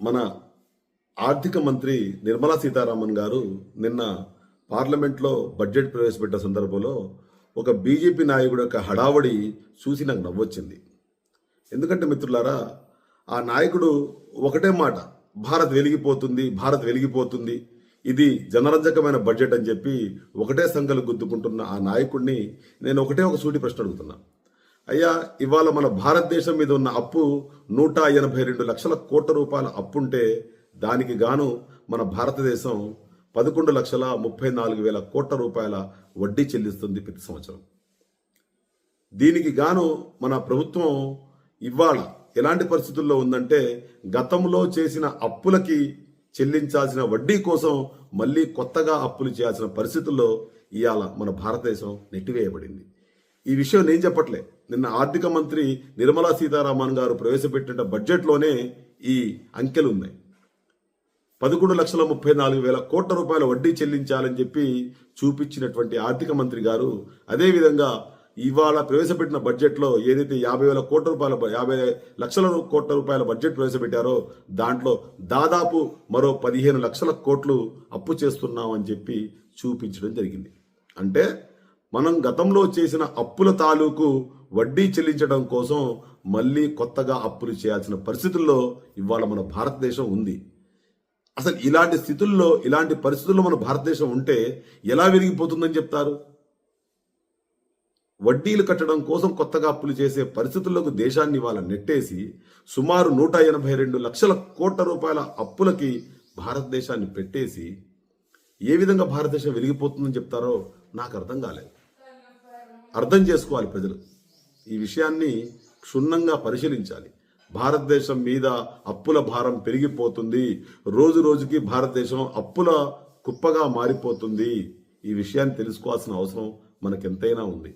మన ఆర్థిక మంత్రి నిర్మలా సీతారామన్ గారు నిన్న పార్లమెంట్లో బడ్జెట్ ప్రవేశపెట్టిన సందర్భంలో ఒక బీజేపీ నాయకుడు యొక్క హడావడి చూసి నాకు నవ్వొచ్చింది. ఎందుకంటే మిత్రులారా ఆ నాయకుడు ఒకటే మాట భారత్ వెలిగిపోతుంది భారత్ వెలిగిపోతుంది ఇది జనరంజకమైన బడ్జెట్ అని చెప్పి ఒకటే సంఖ్యలు గుద్దుకుంటున్న ఆ నాయకుడిని నేను ఒకటే ఒక సూటి ప్రశ్న అడుగుతున్నా. అయ్యా ఇవాళ మన భారతదేశం మీద ఉన్న అప్పు నూట ఎనభై రెండు లక్షల కోట్ల రూపాయల అప్పుంటే దానికి గాను మన భారతదేశం పదకొండు లక్షల ముప్పై నాలుగు వేల కోట్ల రూపాయల వడ్డీ చెల్లిస్తుంది ప్రతి సంవత్సరం. దీనికి గాను మన ప్రభుత్వం ఇవాళ ఎలాంటి పరిస్థితుల్లో ఉందంటే గతంలో చేసిన అప్పులకి చెల్లించాల్సిన వడ్డీ కోసం మళ్ళీ కొత్తగా అప్పులు చేయాల్సిన పరిస్థితుల్లో ఇవాళ మన భారతదేశం నెట్టివేయబడింది. ఈ విషయం నేను చెప్పట్లే. నిన్న ఆర్థిక మంత్రి నిర్మలా సీతారామన్ గారు ప్రవేశపెట్టిన బడ్జెట్లోనే ఈ అంకెలు ఉన్నాయి. పదకొండు లక్షల ముప్పై నాలుగు వేల కోట్ల రూపాయల వడ్డీ చెల్లించాలని చెప్పి చూపించినటువంటి ఆర్థిక మంత్రి గారు అదేవిధంగా ఇవాళ ప్రవేశపెట్టిన బడ్జెట్లో ఏదైతే యాభై వేల కోట్ల రూపాయల యాభై లక్షల కోట్ల రూపాయల బడ్జెట్ ప్రవేశపెట్టారో దాంట్లో దాదాపు మరో పదిహేను లక్షల కోట్లు అప్పు చేస్తున్నామని చెప్పి చూపించడం జరిగింది. అంటే మనం గతంలో చేసిన అప్పుల తాలూకు వడ్డీ చెల్లించడం కోసం మళ్ళీ కొత్తగా అప్పులు చేయాల్సిన పరిస్థితుల్లో ఇవాళ మన భారతదేశం ఉంది. అసలు ఇలాంటి స్థితుల్లో ఇలాంటి పరిస్థితుల్లో మన భారతదేశం ఉంటే ఎలా విరిగిపోతుందని చెప్తారు? వడ్డీలు కట్టడం కోసం కొత్తగా అప్పులు చేసే పరిస్థితుల్లోకి దేశాన్ని ఇవాళ నెట్టేసి సుమారు నూట ఎనభై రెండు లక్షల కోట్ల రూపాయల అప్పులకి భారతదేశాన్ని పెట్టేసి ఏ విధంగా భారతదేశం వెలిగిపోతుందని చెప్తారో నాకు అర్థం కాలేదు. అర్థం చేసుకోవాలి ప్రజలు. ఈ విషయాన్ని క్షుణ్ణంగా పరిశీలించాలి. భారతదేశం మీద అప్పుల భారం పెరిగిపోతుంది. రోజు రోజుకి భారతదేశం అప్పుల కుప్పగా మారిపోతుంది. ఈ విషయాన్ని తెలుసుకోవాల్సిన అవసరం మనకెంతైనా ఉంది.